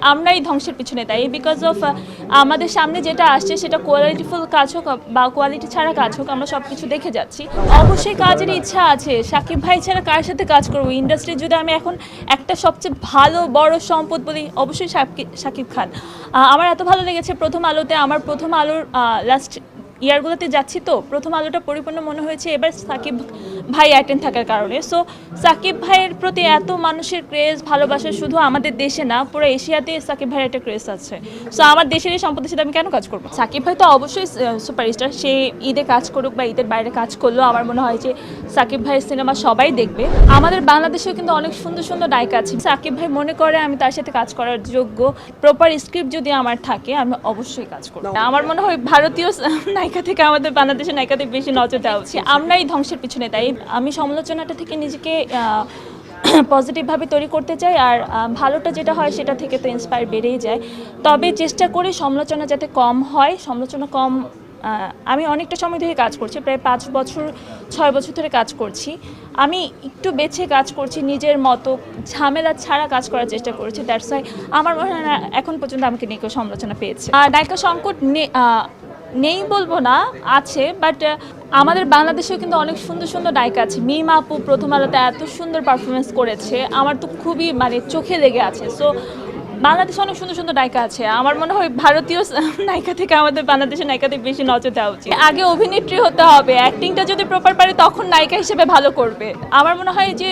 আমরাই ধ্বংসের পিছনে দায়ী বিকজ অফ আমাদের সামনে যেটা আসছে সেটা কোয়ালিটিফুল কাজ হোক বা কোয়ালিটি ছাড়া কাজ হোক, আমরা সব কিছু দেখে যাচ্ছি। অবশ্যই কাজের ইচ্ছা আছে। সাকিব ভাই ছাড়া কার সাথে কাজ করব? ইন্ডাস্ট্রি যদি আমি এখন একটা সবচেয়ে ভালো, বড় সম্পদ বলি, অবশ্যই সাকিব- খান। আমার এত ভালো লেগেছে প্রথম আলোতে। আমার প্রথম আলোর লাস্ট ইয়ারগুলোতে যাচ্ছি তো প্রথম আলোটা পরিপূর্ণ মনে হয়েছে এবার সাকিব ভাই অ্যাটেন্ড থাকার কারণে। সো সাকিব ভাইয়ের প্রতি এত মানুষের ক্রেজ ভালোবাসা শুধু আমাদের দেশে না পুরো এশিয়াতে সাকিব ভাইয়ের একটা ক্রেজ আছে। সো আমার দেশের এই সম্পদের সাথে আমি কেন কাজ করব? সাকিব ভাই তো অবশ্যই সুপারস্টার সে ঈদে কাজ করুক বা ঈদের বাইরে কাজ করলেও আমার মনে হয় যে সাকিব ভাইয়ের সিনেমা সবাই দেখবে। আমাদের বাংলাদেশেও কিন্তু অনেক সুন্দর সুন্দর নায়িকা আছে। সাকিব ভাই মনে করে আমি তার সাথে কাজ করার যোগ্য। প্রপার স্ক্রিপ্ট যদি আমার থাকে আমি অবশ্যই কাজ করব। আমার মনে হয় ভারতীয় নায়িকা থেকে আমাদের বাংলাদেশের নায়িকাদের বেশি নজর দেওয়া উচিত। আমরাই ধ্বংসের পিছনে তাই আমি সমালোচনাটা থেকে নিজেকে পজিটিভভাবে তৈরি করতে চাই আর ভালোটা যেটা হয় সেটা থেকে তো ইন্সপায়ার বেড়েই যায়। তবে চেষ্টা করি সমালোচনা যাতে কম হয় সমালোচনা কম আমি অনেকটা সময় ধরে কাজ করছি প্রায় পাঁচ বছর ছয় বছর ধরে কাজ করছি। আমি একটু বেছে কাজ করছি নিজের মতো ঝামেলা ছাড়া কাজ করার চেষ্টা করছি। দ্যাটস ওয়াই আমার মনে হয় না এখন পর্যন্ত আমাকে নিয়ে কেউ সমালোচনা পেয়েছে। আর নায়িকা সংকট নেই বলব না, আছে বাট আমাদের বাংলাদেশেও কিন্তু অনেক সুন্দর সুন্দর নায়িকা আছে। মিম আপু প্রথম আলোতে এত সুন্দর পারফরমেন্স করেছে, আমার তো খুবই মানে চোখে লেগে আছে। সো বাংলাদেশে অনেক সুন্দর সুন্দর নায়িকা আছে। আমার মনে হয় ভারতীয় নায়িকা থেকে আমাদের বাংলাদেশের নায়িকাদের বেশি নজর দেওয়া উচিত। আগে অভিনেত্রী হতে হবে। অ্যাক্টিংটা যদি প্রপার পারে, তখন নায়িকা হিসেবে ভালো করবে। আমার মনে হয় যে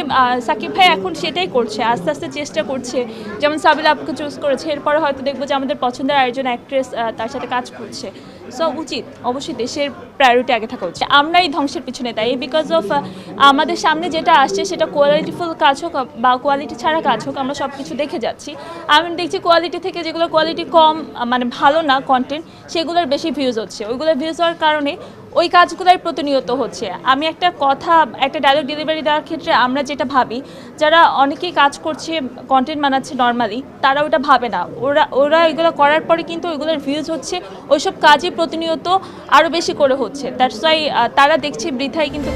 সাকিব ভাই এখন সেটাই করছে। আস্তে আস্তে চেষ্টা করছে। যেমন সাবিলা আপুকে চুজ করেছে। এরপরে হয়তো দেখব যে আমাদের পছন্দের আরেকজন অ্যাক্ট্রেস তার সাথে কাজ করছে। সো উচিত। অবশ্যই দেশের প্রায়োরিটি আগে থাকা উচিত। আমরাই ধ্বংসের পিছনে দায়ী। বিকজ অফ আমাদের সামনে যেটা আসছে, সেটা কোয়ালিটিফুল কাজ হোক বা কোয়ালিটি ছাড়া কাজ হোক, আমরা সব কিছু দেখে যাচ্ছি। আমি দেখছি কোয়ালিটি থেকে যেগুলো কোয়ালিটি কম মানে ভালো না কন্টেন্ট সেগুলোর বেশি ভিউজ হচ্ছে। ওইগুলো ভিউজ হওয়ার কারণে ওই কাজগুলোই প্রতিনিয়ত হচ্ছে। আমি একটা কথা, একটা ডায়লগ ডেলিভারি দেওয়ার ক্ষেত্রে আমরা যেটা ভাবি, যারা অনেকেই কাজ করছে কন্টেন্ট বানাচ্ছে নর্মালি তারা ওটা ভাবে না। ওরা ওরা এগুলো করার পরে কিন্তু ওইগুলোর ভিউজ হচ্ছে, ওইসব কাজই প্রতিনিয়ত আরও বেশি করে হচ্ছে। দ্যাটস ওয়াই তারা দেখছে বৃথাই কিন্তু